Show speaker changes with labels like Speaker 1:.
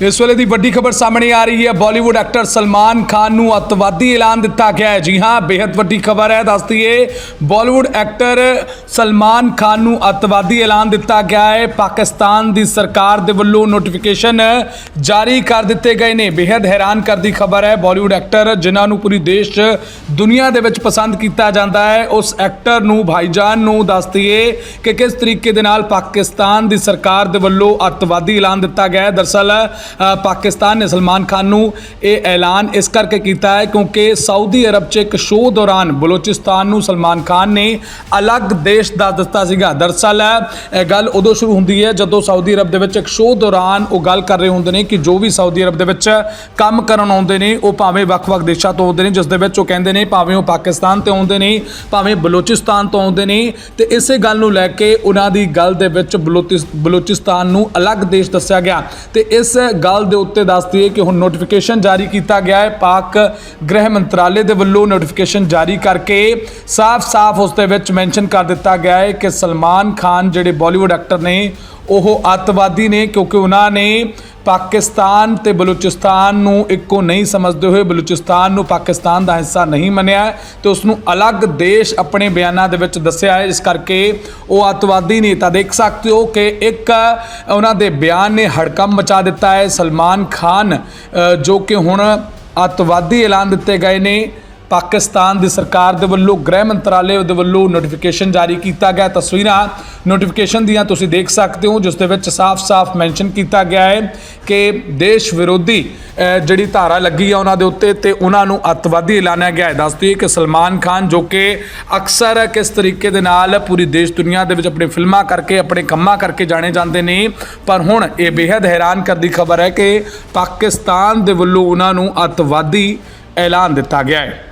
Speaker 1: ਇਸ ਵੇਲੇ ਦੀ ਵੱਡੀ ਖਬਰ ਸਾਹਮਣੇ ਆ ਰਹੀ ਹੈ। ਬਾਲੀਵੁੱਡ ਐਕਟਰ ਸਲਮਾਨ ਖਾਨ ਨੂੰ ਅਤਵਾਦੀ ਐਲਾਨ ਦਿੱਤਾ ਗਿਆ ਹੈ। ਜੀ ਹਾਂ ਬੇहद ਵੱਡੀ ਖਬਰ ਹੈ। ਦੱਸਦੀ ਏ ਬਾਲੀਵੁੱਡ ਐਕਟਰ ਸਲਮਾਨ ਖਾਨ ਨੂੰ ਅਤਵਾਦੀ ਐਲਾਨ ਦਿੱਤਾ ਗਿਆ ਹੈ। ਪਾਕਿਸਤਾਨ ਦੀ ਸਰਕਾਰ ਦੇ ਵੱਲੋਂ ਨੋਟੀਫਿਕੇਸ਼ਨ ਜਾਰੀ ਕਰ ਦਿੱਤੇ ਗਏ ਨੇ। ਬੇहद ਹੈਰਾਨ ਕਰਦੀ ਖਬਰ ਹੈ ਬਾਲੀਵੁੱਡ ਐਕਟਰ ਜਿਨ੍ਹਾਂ ਨੂੰ ਪੂਰੀ ਦੇਸ਼ 'ਚ ਦੁਨੀਆ ਦੇ ਵਿੱਚ ਪਸੰਦ ਕੀਤਾ ਜਾਂਦਾ ਹੈ। ਉਸ ਐਕਟਰ ਨੂੰ, ਭਾਈਜਾਨ ਨੂੰ ਦੱਸਦੀ ਏ ਕਿ ਕਿਸ ਤਰੀਕੇ ਦੇ ਨਾਲ ਪਾਕਿਸਤਾਨ ਦੀ ਸਰਕਾਰ ਦੇ ਵੱਲੋਂ ਅਤਵਾਦੀ ਐਲਾਨ ਦਿੱਤਾ ਗਿਆ ਹੈ। ਦਰਸਲ ਪਾਕਿਸਤਾਨ ਨੇ ਸਲਮਾਨ ਖਾਨ ਨੂੰ ਇਹ ਐਲਾਨ ਇਸ ਕਰਕੇ ਕੀਤਾ ਹੈ ਕਿਉਂਕਿ ਸਾਊਦੀ ਅਰਬ 'ਚ ਇੱਕ ਸ਼ੋਅ ਦੌਰਾਨ ਬਲੋਚਿਸਤਾਨ ਨੂੰ ਸਲਮਾਨ ਖਾਨ ਨੇ ਅਲੱਗ ਦੇਸ਼ ਦਾ ਦਿੱਤਾ ਸੀਗਾ। ਦਰਸਲ ਇਹ ਗੱਲ ਉਦੋਂ ਸ਼ੁਰੂ ਹੁੰਦੀ ਹੈ ਜਦੋਂ ਸਾਊਦੀ ਅਰਬ ਦੇ ਵਿੱਚ ਇੱਕ ਸ਼ੋਅ ਦੌਰਾਨ ਉਹ ਗੱਲ ਕਰ ਰਹੇ ਹੁੰਦੇ ਨੇ ਕਿ ਜੋ ਵੀ ਸਾਊਦੀ ਅਰਬ ਦੇ ਵਿੱਚ ਕੰਮ ਕਰਨ ਆਉਂਦੇ ਨੇ, ਉਹ ਭਾਵੇਂ ਵੱਖ-ਵੱਖ ਦੇਸ਼ਾਂ ਤੋਂ ਆਉਂਦੇ ਨੇ, ਜਿਸ ਦੇ ਵਿੱਚ ਉਹ ਕਹਿੰਦੇ ਨੇ ਭਾਵੇਂ ਉਹ ਪਾਕਿਸਤਾਨ ਤੋਂ ਆਉਂਦੇ ਨੇ, ਭਾਵੇਂ ਬਲੋਚਿਸਤਾਨ ਤੋਂ ਆਉਂਦੇ ਨੇ। ਤੇ ਇਸੇ ਗੱਲ ਨੂੰ ਲੈ ਕੇ ਉਹਨਾਂ ਦੀ ਗੱਲ ਦੇ ਵਿੱਚ ਬਲੋਚਿਸ- ਬਲੋਚਿਸਤਾਨ ਨੂੰ ਅਲੱਗ ਦੇਸ਼ ਦੱਸਿਆ ਗਿਆ। ਤੇ ਇਸ ਗੱਲ ਦੇ ਉੱਤੇ ਦੱਸ ਦਈਏ ਕਿ ਹੁਣ ਨੋਟੀਫਿਕੇਸ਼ਨ ਜਾਰੀ ਕੀਤਾ ਗਿਆ ਹੈ। ਪਾਕ ਗ੍ਰਹਿ ਮੰਤਰਾਲੇ ਦੇ ਵੱਲੋਂ ਨੋਟੀਫਿਕੇਸ਼ਨ ਜਾਰੀ ਕਰਕੇ ਸਾਫ਼-ਸਾਫ਼ ਉਸ ਦੇ ਵਿੱਚ ਮੈਂਸ਼ਨ ਕਰ ਦਿੱਤਾ ਗਿਆ ਹੈ ਕਿ ਸਲਮਾਨ ਖਾਨ ਜਿਹੜੇ ਬਾਲੀਵੁੱਡ ਐਕਟਰ ਨੇ, ਉਹ ਅੱਤਵਾਦੀ ਨੇ ਕਿਉਂਕਿ ਉਹਨਾਂ ਨੇ ਪਾਕਿਸਤਾਨ ਤੇ ਬਲੂਚਿਸਤਾਨ ਨੂੰ ਇੱਕੋ ਨਹੀਂ ਸਮਝਦੇ ਹੋਏ ਬਲੂਚਿਸਤਾਨ ਨੂੰ ਪਾਕਿਸਤਾਨ ਦਾ ਹਿੱਸਾ ਨਹੀਂ ਮੰਨਿਆ ਹੈ ਤੇ ਉਸ ਨੂੰ ਅਲੱਗ ਦੇਸ਼ ਆਪਣੇ ਬਿਆਨਾਂ ਦੇ ਵਿੱਚ ਦੱਸਿਆ ਹੈ। ਇਸ ਕਰਕੇ ਉਹ ਅੱਤਵਾਦੀ ਨੇ ਤਾਂ ਦੇਖ ਸਕਦੇ ਹੋ ਕਿ ਇੱਕ, ਉਹਨਾਂ ਦੇ ਬਿਆਨ ਨੇ ਹੜਕੰਪ ਮਚਾ ਦਿੱਤਾ ਹੈ। ਸਲਮਾਨ ਖਾਨ ਜੋ ਕਿ ਹੁਣ ਅੱਤਵਾਦੀ ਐਲਾਨ ਦਿੱਤੇ ਗਏ ਨੇ। ਪਾਕਿਸਤਾਨ ਦੀ ਸਰਕਾਰ ਦੇ ਵੱਲੋਂ ਗ੍ਰਹਿ ਮੰਤਰਾਲੇ ਦੇ ਵੱਲੋਂ ਨੋਟੀਫਿਕੇਸ਼ਨ ਜਾਰੀ ਕੀਤਾ ਗਿਆ ਤਸਵੀਰਾਂ ਨੋਟੀਫਿਕੇਸ਼ਨ ਦੀਆਂ ਤੁਸੀਂ ਦੇਖ ਸਕਦੇ ਹੋ, ਜਿਸ ਦੇ ਵਿੱਚ ਸਾਫ਼-ਸਾਫ਼ ਮੈਂਸ਼ਨ ਕੀਤਾ ਗਿਆ ਹੈ ਕਿ ਦੇਸ਼ ਵਿਰੋਧੀ ਜਿਹੜੀ ਧਾਰਾ ਲੱਗੀ ਆ ਉਹਨਾਂ ਦੇ ਉੱਤੇ ਤੇ ਉਹਨਾਂ ਨੂੰ ਅੱਤਵਾਦੀ ਐਲਾਨਿਆ ਗਿਆ ਹੈ। ਦੱਸ ਹੈ ਕਿ ਸਲਮਾਨ ਖਾਨ, ਜੋ ਕਿ ਅਕਸਰ ਕਿਸ ਤਰੀਕੇ ਦੇ ਨਾਲ ਪੂਰੀ ਦੇਸ਼ ਦੁਨੀਆ ਦੇ ਵਿੱਚ ਆਪਣੀ ਫਿਲਮਾਂ ਕਰਕੇ, ਆਪਣੇ ਕੰਮਾਂ ਕਰਕੇ ਜਾਣੇ ਜਾਂਦੇ ਨੇ, ਪਰ ਹੁਣ ਇਹ ਬੇहद ਹੈਰਾਨ ਕਰਦੀ ਖਬਰ ਹੈ ਕਿ ਪਾਕਿਸਤਾਨ ਦੇ ਵੱਲੋਂ ਉਹਨਾਂ ਨੂੰ ਅੱਤਵਾਦੀ ਐਲਾਨ ਦਿੱਤਾ ਗਿਆ ਹੈ।